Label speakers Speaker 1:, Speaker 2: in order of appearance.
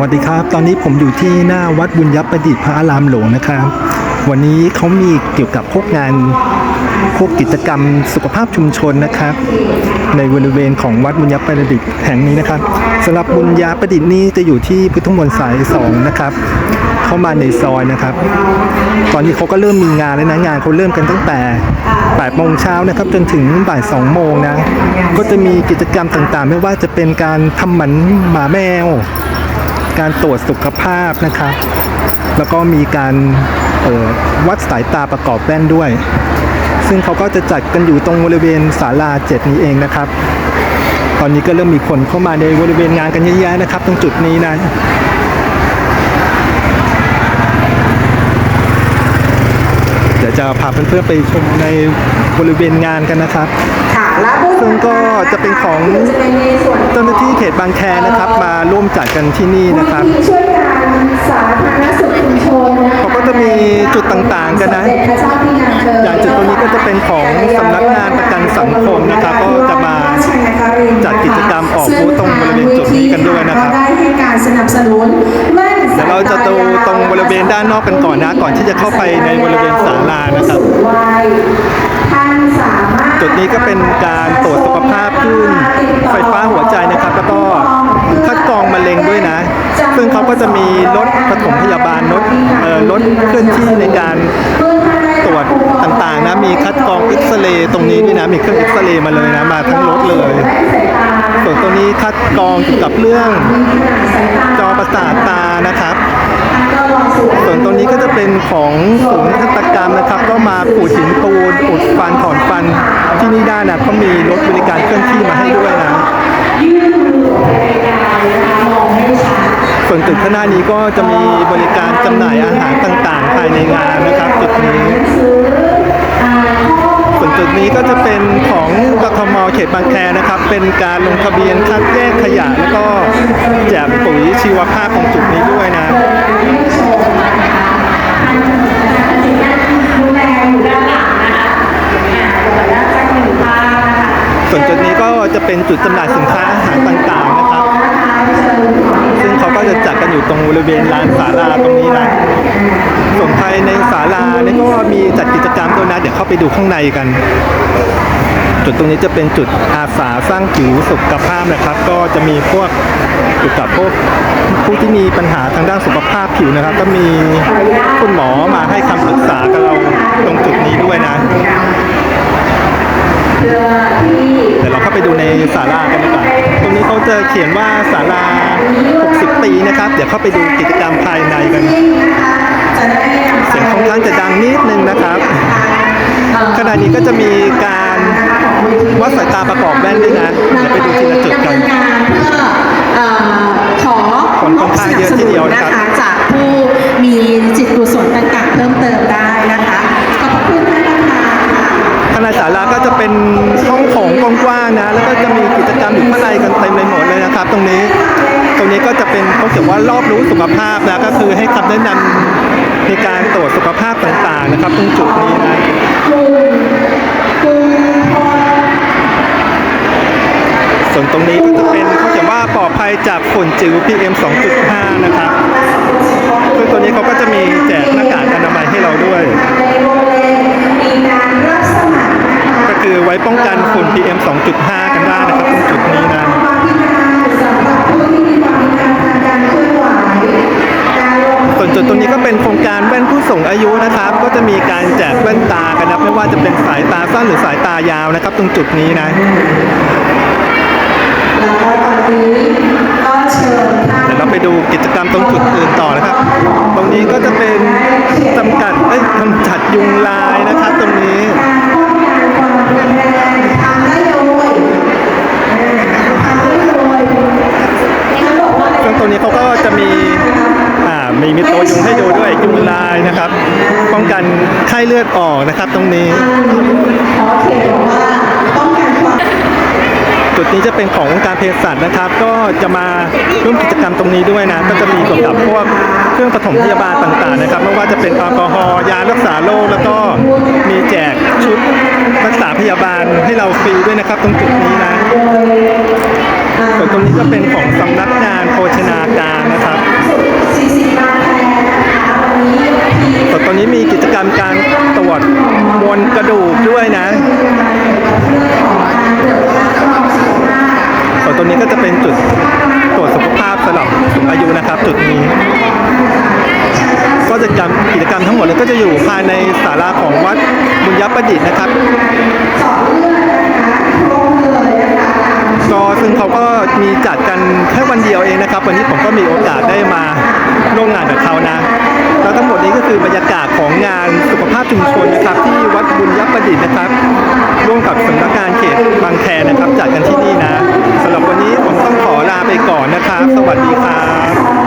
Speaker 1: วัสดีครับ ตอนนี้ผมอยู่ที่หน้าวัดบุญยประดิษฐ์พระอารามหลวงนะครับ วันนี้เขามีเกี่ยวกับพวกงานพวกกิจกรรมสุขภาพชุมชนนะครับ ในบริเวณของวัดบุญยประดิษฐ์แห่งนี้นะครับสำหรับบุญยประดิษฐ์นี้จะอยู่ที่พุทธมณฑลสายสองนะครับเข้ามาในซอยนะครับ ตอนนี้เขาก็เริ่มมีงานแล้วนะงานเขาเริ่มกันตั้งแต่8โมงเช้านะครับจนถึงบ่าย2โมงนะก็จะมีกิจกรรมต่างๆ ไม่ว่าจะเป็นการทำหมันหมาแมว การตรวจสุขภาพนะครับแล้วก็มีการวัดสายตาประกอบแว่นด้วย ซึ่งเขาก็จะจัดกันอยู่ตรงบริเวณศาลาเจ็ดนี้เองนะครับ ตอนนี้ก็เริ่มมีคนเข้ามาในบริเวณงานกันเยอะแยะนะครับ ตรงจุดนี้นะเดี๋ยวจะพาเพื่อนๆไปชมในบริเวณงานกันนะครับ
Speaker 2: ค่ะ
Speaker 1: ซึ่งก็จะเป็นของ
Speaker 2: จะเป็นในส่วนของ
Speaker 1: เจ้าหน้าที่เขตบางแคนะครับ มาร่วมจัดกันที่นี่นะครับ
Speaker 2: มูลนิธิช่วยการสาธารณสุขชุมชนนะคะ
Speaker 1: เขาก็จะมีจุดต่างๆกันนะ
Speaker 2: สมเด็จพระเจ้าพี่นางเธอ
Speaker 1: อย่างจุดตรงนี้ก็จะเป็นของสำนักงานประกันสังคมนะครับ ก็จะมาจัดกิจกรรมออกบูธตรงบริเวณจุดนี้กันด้วยนะครับ
Speaker 2: ก็ได้ให้การสนับสนุนแว่น
Speaker 1: เดี๋ยวเราจะดูตรงบริเวณด้านนอกกันก่อนนะ ก่อนที่จะเข้าไปในบริเวณศาลานะครับ
Speaker 2: วัยท่านสามารถ
Speaker 1: จุดนี้ก็เป็นการตรวจสุขภาพคลื่นไฟฟ้าหัวใจนะครับ แล้วก็คัดกรองมะเร็งด้วยนะ ซึ่งเขาก็จะมีรถปฐมพยาบาลรถเอ่อรถเคลื่อนที่ในการตรวจต่างๆนะมีคัดกรองเอ็กซเรย์ตรงนี้ด้วยนะมีเครื่องเอ็กซเรย์มาเลยนะมาทั้งรถเลยส่วนตัวนี้คัดกรองเกี่ยวกับเรื่องจอประสาทตานะครับ เป็นของศูนย์ทัตกรรมนะครับ ก็มาปูดหินปูนอุดฟันถอนฟันที่นี่ได้นะเขามีรถบริการเคลื่อนที่มาให้ด้วยนะส่วนตึกข้างหน้านี้ก็จะมีบริการจำหน่ายอาหารต่างๆ ภายในงานนะครับจุดนี้ส่วนจุดนี้ก็จะเป็นของกทมเขตบางแคนะครับ เป็นการลงทะเบียนคัดแยกขยะ แล้วก็แจกปุ๋ยชีวภาพของจุดนี้ด้วยนะ เป็นจุดจำหน่ายสินค้าอาหารต่างๆนะครับ ซึ่งเขาก็จะจัดกันอยู่ตรงบริเวณลานศาลาตรงนี้นะส่วนภายในศาลาเนี่ยก็มีจัดกิจกรรมด้วยนะ เดี๋ยวเข้าไปดูข้างในกัน จุดตรงนี้จะเป็นจุดอาสาสร้างผิวสุขภาพนะครับ ก็จะมีพวกเกี่ยวกับพวกผู้ที่มีปัญหาทางด้านสุขภาพผิวนะครับ ก็มีคุณหมอมาให้คำปรึกษากับเราตรงจุดนี้ด้วยนะ เดี๋ยวเราเข้าไปดูใน ศาลากันดีกว่าตรงนี้เขาจะเขียนว่าศาลา 60 ปีนะครับ เดี๋ยวเข้าไปดูกิจกรรมภายในกัน เสียงค่อนข้างจะดังนิดนึงนะครับขณะนี้ก็จะมีการวัดสายตาประกอบแว่นด้วยนะเดี๋ยวไปดูทีละจุดกัน
Speaker 2: ดำเนินการเพื่อเอ่อขอ
Speaker 1: คนค่อนข้างเยอะทีเดียวนะครับ
Speaker 2: นะคะจากผู้มีจิตกุศลต่างๆเพิ่มเติมได้
Speaker 1: จะเป็นห้องโถงกว้างๆนะ แล้วก็จะมีกิจกรรมอยู่ข้างในกันเต็มไปหมดเลยนะครับ ตรงนี้ ตรงนี้ก็จะเป็นเขาเขียนว่ารอบรู้สุขภาพนะก็คือให้คำแนะนำในการตรวจสุขภาพต่างๆนะครับ ตรงจุดนี้นะส่วนตรงนี้ก็จะเป็นเขาเขียนว่าปลอดภัยจากฝุ่นจิ๋ว PM 2.5 นะครับซึ่งตัวนี้เขาก็จะมีแจ ป้องกันฝุ่น PM 2.5 กันได้นะครับตรงจุดนี้นะ
Speaker 2: ความพิการสำหรับผู้ที่มีความพิการทางการเคลื่อนไหวการลง
Speaker 1: ส่วนจุดตรงนี้ก็เป็นโครงการแว่นผู้สูงอายุนะครับ ก็จะมีการแจกแว่นตากันนะไม่ว่าจะเป็นสายตาสั้นหรือสายตายาวนะครับ ตรงจุดนี้นะ
Speaker 2: แล้วก็ตอนนี้ก็เชิญท่าน
Speaker 1: เดี๋ยวเราไปดูกิจกรรมตรงจุดอื่นต่อนะครับ ตรงนี้ก็จะเป็นจำกัดเอ้ย
Speaker 2: มี
Speaker 1: มีตัวยุงให้ดูด้วยยุงลายนะครับ ป้องกันไข้เลือดออกนะครับ ตรงนี้
Speaker 2: ขอเค
Speaker 1: จุดนี้จะเป็นขององค์การเภสัชนะครับ ก็จะมาร่วมกิจกรรมตรงนี้ด้วยนะ ก็จะมีเกี่ยวกับพวกเครื่องปฐมพยาบาลต่างๆนะครับ ไม่ว่าจะเป็นแอลกอฮอล์ยารักษาโรคแล้วก็มีแจกชุดรักษาพยาบาลให้เราฟรีด้วยนะครับ ตรงจุดนี้นะส่วนตรงนี้ก็เป็นของสำนักงานโภชนาการนะครับ นี้มีกิ
Speaker 2: จกรรมการตรวจมวลกระดูกด้วยนะต่วนตรงนี้ก็จะเป็นจุดตรวจสุขภาพสำหรับสูงอายุนะครับ จุดนี้ ก็จะกรรกิจกรรมทั้งหมดเลยก็จะอยู่ภายในศาลาของวัดบุญยประดิษฐ์นะครับก็ซึ่งเขาก็มีจัดกันแค่วันเดียวเองนะครับ วันนี้ผมก็มีโอกาสได้มา ร่วมงานกับเขานะ แล้วทั้งหมดนี้ก็คือบรรยากาศของงานสุขภาพชุมชนนะครับ ที่วัดบุญยประดิษฐ์นะครับ ร่วมกับสำนักงานเขตบางแคนะครับจัดกันที่นี่นะสำหรับวันนี้ผมต้องขอลาไปก่อนนะครับ สวัสดีครับ